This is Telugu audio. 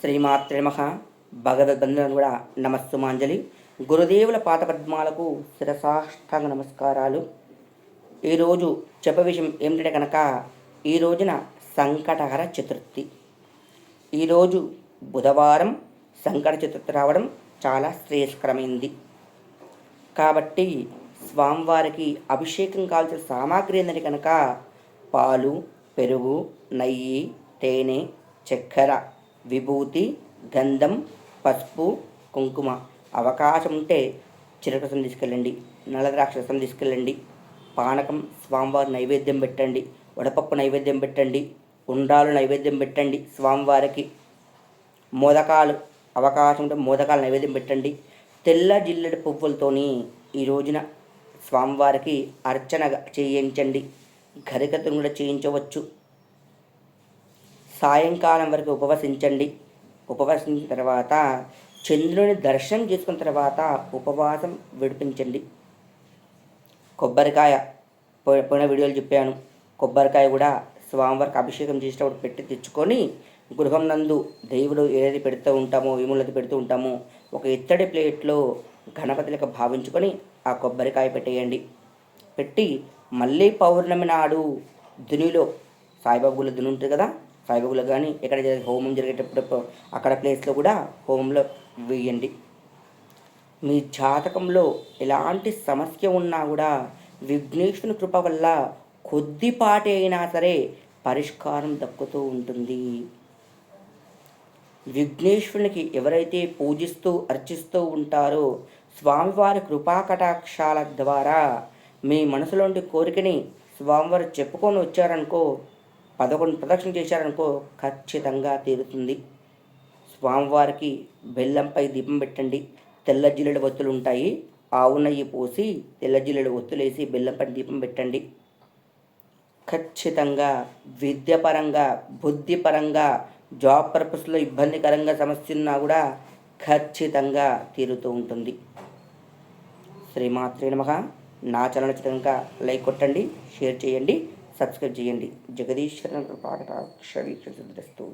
శ్రీమాత్రే నమ భగవద్బంధులను కూడా నమస్సుమాంజలి. గురుదేవుల పాదపద్మాలకు శిరసాష్టాంగ నమస్కారాలు. ఈరోజు చెప్ప విషయం ఏమిటంటే కనుక ఈ రోజున సంకటహర చతుర్థి. ఈరోజు బుధవారం సంకట చతుర్థి రావడం చాలా శ్రేయస్కరమైంది. కాబట్టి స్వామివారికి అభిషేకం కావాల్సిన సామాగ్రి ఏంటంటే కనుక పాలు పెరుగు నెయ్యి తేనె చక్కెర. విభూతి గంధం పసుపు కుంకుమ. అవకాశం ఉంటే చిరకసం తీసుకెళ్ళండి. నల్లద్రాక్ష రసం తీసుకెళ్ళండి. పానకం స్వామివారి నైవేద్యం పెట్టండి. వడపప్పు నైవేద్యం పెట్టండి. ఉండ్రాలు నైవేద్యం పెట్టండి స్వామివారికి. మోదకాలు అవకాశం ఉంటే మోదకాలు నైవేద్యం పెట్టండి. తెల్ల జిల్లెడు పువ్వులతోని ఈ రోజున స్వామివారికి అర్చన చేయించండి. గరికతను కూడా చేయించవచ్చు. సాయంకాలం వరకు ఉపవసించండి. ఉపవసించిన తర్వాత చంద్రుని దర్శనం చేసుకున్న తర్వాత ఉపవాసం విడిపించండి. కొబ్బరికాయ పోయిన వీడియోలు చెప్పాను. కొబ్బరికాయ కూడా స్వామివారికి అభిషేకం చేసేటప్పుడు పెట్టి తెచ్చుకొని గృహం నందు దేవుడు ఏదైతే పెడుతూ ఉంటామో విములది పెడుతూ ఉంటామో ఒక ఇత్తడి ప్లేట్లో గణపతిలకు భావించుకొని ఆ కొబ్బరికాయ పెట్టేయండి. పెట్టి మళ్ళీ పౌర్ణమి నాడు దునిలో సాయిబాబు గుళ్ళ దుని ఉంటుంది కదా సాయిబాబా కానీ ఎక్కడ జరిగే హోమం జరిగేటప్పుడు అక్కడ ప్లేస్లో కూడా హోమంలో వేయండి. మీ జాతకంలో ఎలాంటి సమస్య ఉన్నా కూడా విఘ్నేశ్వరుని కృప వల్ల కొద్దిపాటి అయినా సరే పరిష్కారం దక్కుతూ ఉంటుంది. విఘ్నేశ్వరునికి ఎవరైతే పూజిస్తూ అర్చిస్తూ ఉంటారో స్వామివారి కృపా కటాక్షాల ద్వారా మీ మనసులోని కోరికని స్వామివారు చెప్పుకొని వచ్చారనుకో పదకొండు ప్రదక్షిణ చేశారనుకో ఖచ్చితంగా తీరుతుంది. స్వామివారికి బెల్లంపై దీపం పెట్టండి. తెల్ల జిల్లెడు ఒత్తులు ఉంటాయి. ఆవు నెయ్యి పోసి తెల్ల జిల్లెడు ఒత్తులేసి బెల్లంపై దీపం పెట్టండి. ఖచ్చితంగా విద్యపరంగా బుద్ధిపరంగా జాబ్ పర్పస్లో ఇబ్బందికరంగా సమస్య ఉన్నా కూడా ఖచ్చితంగా తీరుతూ ఉంటుంది. శ్రీమాత్రే నమ. నా ఛానల్ నచ్చితే లైక్ కొట్టండి షేర్ చేయండి. సబ్స్క్రైబ్ చేయండి. జగదీశ్వరన్ కృపాకటాక్షరీక్ష సిద్ధిస్తూ